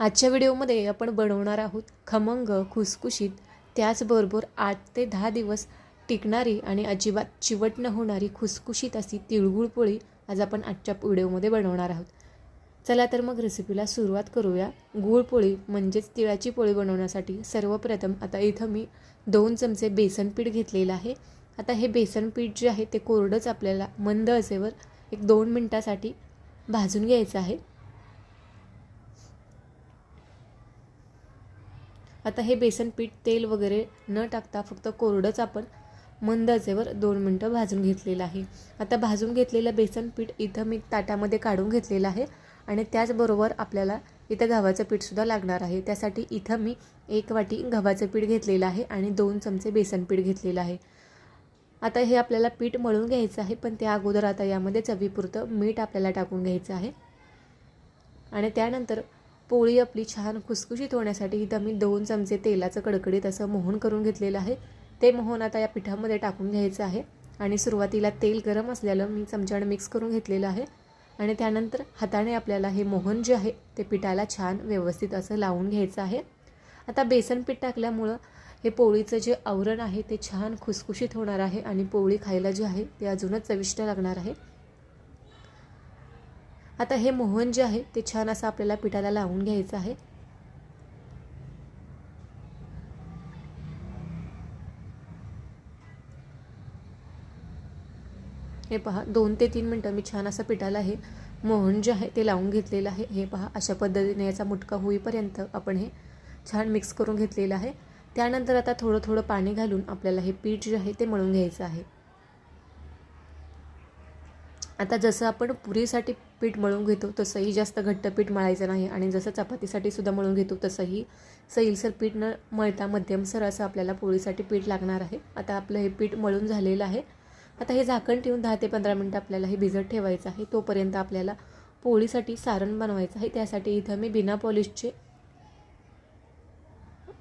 आजच्या व्हिडिओमध्ये आपण बनवणार आहोत खमंग खुसखुशीत. त्याचबरोबर आठ ते दहा दिवस टिकणारी आणि अजिबात चिवट न होणारी खुसखुशीत अशी तिळगुळ पोळी आज आपण आजच्या व्हिडिओमध्ये बनवणार आहोत. चला तर मग रेसिपीला सुरुवात करूया. गुळपोळी म्हणजेच तिळाची पोळी बनवण्यासाठी सर्वप्रथम आता इथं मी दोन चमचे बेसन पीठ घेतलेलं आहे. आता हे बेसन पीठ जे आहे ते कोरडंच आपल्याला मंद असेवर एक दोन मिनटासाठी भाजून घ्यायचं आहे. आता हे बेसन पीठ तेल वगैरे न टाकता फक्त कोरडंच आपण मंद आचेवर दोन मिनटं भाजून घेतलेलं आहे. आता भाजून घेतलेलं बेसन पीठ इथं मी ताटामध्ये काढून घेतलेलं आहे आणि त्याचबरोबर आपल्याला इथं गव्हाचं पीठसुद्धा लागणार आहे. त्यासाठी इथं मी एक वाटी गव्हाचं पीठ घेतलेलं आहे आणि दोन चमचे बेसन पीठ घेतलेलं आहे. आता हे आपल्याला पीठ मळून घ्यायचं आहे पण त्या अगोदर आता यामध्ये चवीपुरतं मीठ आपल्याला टाकून घ्यायचं आहे. आणि त्यानंतर पोळी आपली छान खुसखुशीत होण्यासाठी इथं मी दोन चमचे तेलाचं कडकडीत असं मोहन करून घेतलेलं आहे. ते मोहन आता या पिठामध्ये टाकून घ्यायचं आहे. आणि सुरुवातीला तेल गरम असल्यानं मी चमच्यानं मिक्स करून घेतलेलं आहे. आणि त्यानंतर हाताने आपल्याला हे मोहन जे आहे ते पिठाला छान व्यवस्थित असं लावून घ्यायचं आहे. आता बेसन पीठ टाकल्यामुळं हे पोळीचं जे आवरण आहे ते छान खुसखुशीत होणार आहे आणि पोळी खायला जी आहे ते अजूनच चविष्ट लागणार आहे. आता हे मोहन जे आहे ते छान असं आपल्याला पिठाला लावून घ्यायचं आहे. हे पहा दोन ते तीन मिनटं मी छान असं पिठाला हे मोहन जे आहे ते लावून घेतलेलं आहे. हे पहा अशा पद्धतीने याचा मुटका होईपर्यंत आपण हे छान मिक्स करून घेतलेलं आहे. त्यानंतर आता थोडं थोडं पाणी घालून आपल्याला हे पीठ जे आहे ते मळून घ्यायचं आहे. आता जसं आपण पुरीसाठी पीठ मळून घेतो तसंही जास्त घट्ट पीठ मळायचं नाही आणि जसं चपातीसाठी सुद्धा मळून घेतो तसंही सैलसर पीठ न मळता मध्यमसर असं आपल्याला पोळीसाठी पीठ लागणार आहे. आता आपलं हे पीठ मळून झालेलं आहे. आता हे झाकण ठेवून दहा ते पंधरा मिनटं आपल्याला हे भिजत ठेवायचं आहे. तोपर्यंत आपल्याला पोळीसाठी सारण बनवायचं आहे. त्यासाठी इथं मी बिना पॉलिशचे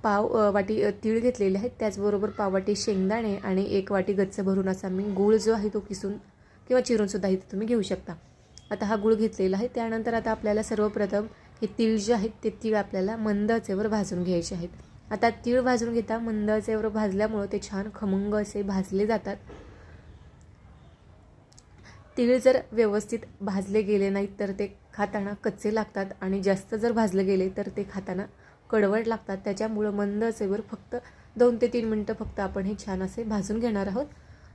पाव वाटी तीळ घेतलेले आहेत. त्याचबरोबर पाववाटी शेंगदाणे आणि एक वाटी गच्च भरून असा मी गूळ जो आहे तो किसून किंवा चिरूनसुद्धा इथे तुम्ही घेऊ शकता. आता हा गुळ घेतलेला आहे. त्यानंतर आता आपल्याला सर्वप्रथम हे तीळ जे आहेत ते तीळ आपल्याला मंद आचेवर भाजून घ्यायचे आहेत. आता तीळ भाजून घेता मंद आचेवर भाजल्यामुळं ते छान खमंग असे भाजले जातात. तीळ जर व्यवस्थित भाजले गेले नाहीत तर ते खाताना कच्चे लागतात आणि जास्त जर भाजले गेले तर ते खाताना कडवट लागतात. त्याच्यामुळं मंद फक्त दोन ते तीन मिनटं फक्त आपण हे छान असे भाजून घेणार आहोत.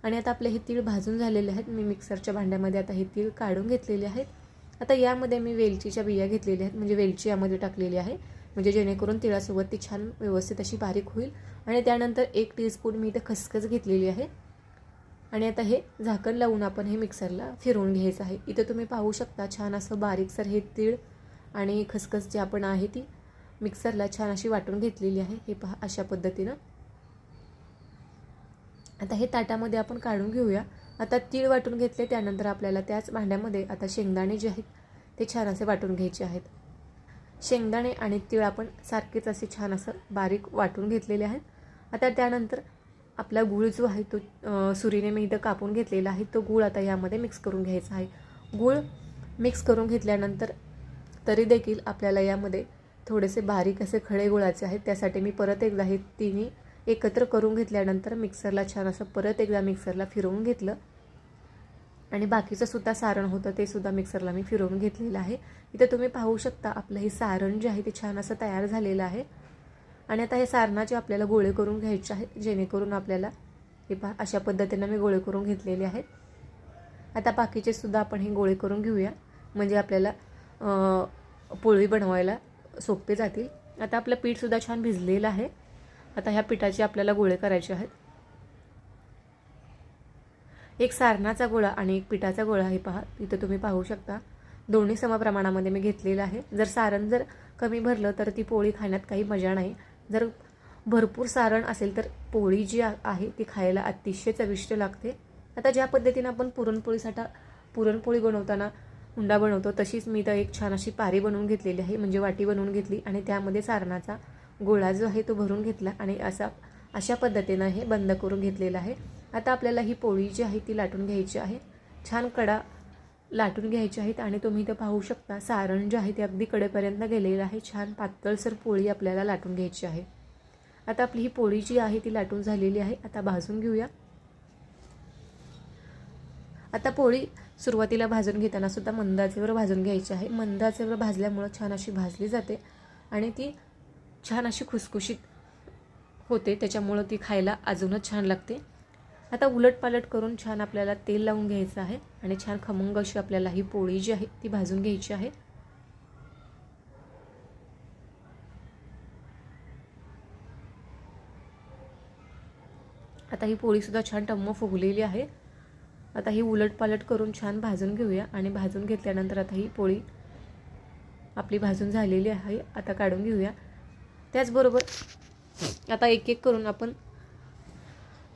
आणि आता आपले हे तीळ भाजून झालेले आहेत. मी मिक्सरच्या भांड्यामध्ये आता हे तीळ काढून घेतलेले आहेत. आता यामध्ये मी वेलचीच्या बिया घेतलेल्या आहेत. म्हणजे वेलची यामध्ये टाकलेली आहे. म्हणजे जेणेकरून तिळासोबत ती छान व्यवस्थित अशी बारीक होईल. आणि त्यानंतर एक टीस्पून मी इथं खसखस घेतलेली आहे. आणि आता हे झाकण लावून आपण हे मिक्सरला फिरवून घ्यायचं आहे. इथं तुम्ही पाहू शकता छान असं बारीकसर हे तीळ आणि खसखस जी आपण आहे ती मिक्सरला छान अशी वाटून घेतलेली आहे. हे पहा अशा पद्धतीनं. आता हे ताटामध्ये आपण काढून घेऊया. आता तीळ वाटून घेतले त्यानंतर आपल्याला त्याच भांड्यामध्ये आता शेंगदाणे जे आहेत ते छान असे वाटून घ्यायचे आहेत. शेंगदाणे आणि तीळ आपण सारखेच असे छान असं बारीक वाटून घेतलेले आहेत. आता त्यानंतर आपला गूळ जो आहे तो सुरीने मी इथं कापून घेतलेला आहे. तो गूळ आता यामध्ये मिक्स करून घ्यायचा आहे. गूळ मिक्स करून घेतल्यानंतर तरी देखील आपल्याला यामध्ये थोडेसे बारीक असे खडे गुळाचे आहेत. त्यासाठी मी परत एकदा हे तिन्ही एकत्र करून घेतल्यानंतर मिक्सरला छान असं परत एकदा मिक्सरला फिरवून घेतलं. आणि बाकीचं सुद्धा सारण होतं ते सुद्धा मिक्सरला मी फिरवून घेतलेलं आहे. इथं तुम्ही पाहू शकता आपलं हे सारण जे आहे ते छान असं तयार झालेलं आहे. आणि आता हे सारणाचे आपल्याला गोळे करून घ्यायचे आहेत जेणेकरून आपल्याला हे पा अशा पद्धतीनं मी गोळे करून घेतलेले आहेत. आता बाकीचे सुद्धा आपण हे गोळे करून घेऊया. म्हणजे आपल्याला पोळी बनवायला सोपे जातील. आता आपलं पीठसुद्धा छान भिजलेलं आहे. आता ह्या पिठाचे आपल्याला गोळे करायचे आहेत. एक सारणाचा गोळा आणि एक पिठाचा गोळा हे पहा इथं तुम्ही पाहू शकता. दोन्ही समप्रमाणामध्ये मी घेतलेलं आहे. जर सारण जर कमी भरलं तर ती पोळी खाण्यात काही मजा नाही. जर भरपूर सारण असेल तर पोळी जी आहे ती खायला अतिशय चविष्ट लागते. आता ज्या पद्धतीनं आपण पुरणपोळीसाठी पुरणपोळी बनवताना हुंडा बनवतो तशीच मी तर एक छान अशी पारी बनवून घेतलेली आहे. म्हणजे वाटी बनवून घेतली आणि त्यामध्ये सारणाचा गोळा जो आहे तो भरून घेतला आणि असा अशा पद्धतीनं हे बंद करून घेतलेलं आहे. आता आपल्याला ही पोळी जी आहे ती लाटून घ्यायची आहे. छान कडा लाटून घ्यायचे आहेत आणि तुम्ही इथं पाहू शकता सारण जे आहे ते अगदी कडेपर्यंत गेलेलं आहे. छान पातळसर पोळी आपल्याला लाटून घ्यायची आहे. आता आपली ही पोळी जी आहे ती लाटून झालेली आहे. आता भाजून घेऊया. आता पोळी सुरुवातीला भाजून घेताना सुद्धा मंदाचेवर भाजून घ्यायची आहे. मंदाचेवर भाजल्यामुळं छान अशी भाजली जाते आणि ती छान अशी खुसखुशीत होते त्याच्यामुळं ती खायला अजूनच छान लागते. आता उलटपालट करून छान आपल्याला तेल लावून घ्यायचं आहे आणि छान खमंग अशी आपल्याला ही पोळी जी आहे ती भाजून घ्यायची आहे. आता ही पोळीसुद्धा छान टम्म फुगलेली आहे. आता ही उलटपालट करून छान भाजून घेऊया आणि भाजून घेतल्यानंतर आता ही पोळी आपली भाजून झालेली आहे. आता काढून घेऊया. त्याचबरोबर आता एक एक करून आपण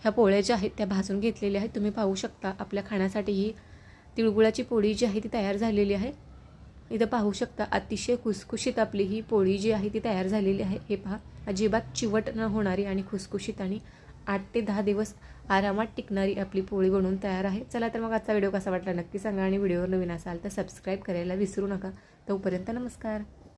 ह्या पोळ्या ज्या आहेत त्या भाजून घेतलेल्या आहेत. तुम्ही पाहू शकता आपल्या खाण्यासाठी ही तिळगुळाची पोळी जी आहे ती तयार झालेली आहे. इथं पाहू शकता अतिशय खुसखुशीत आपली ही पोळी जी आहे ती तयार झालेली आहे. हे पहा अजिबात चिवट न होणारी आणि खुसखुशीत आणि आठ ते दहा दिवस आरामात टिकणारी आपली पोळी बनवून तयार आहे. चला तर मग आजचा व्हिडिओ कसा वाटला नक्की सांगा आणि व्हिडिओवर नवीन असाल तर सबस्क्राईब करायला विसरू नका. तोपर्यंत नमस्कार.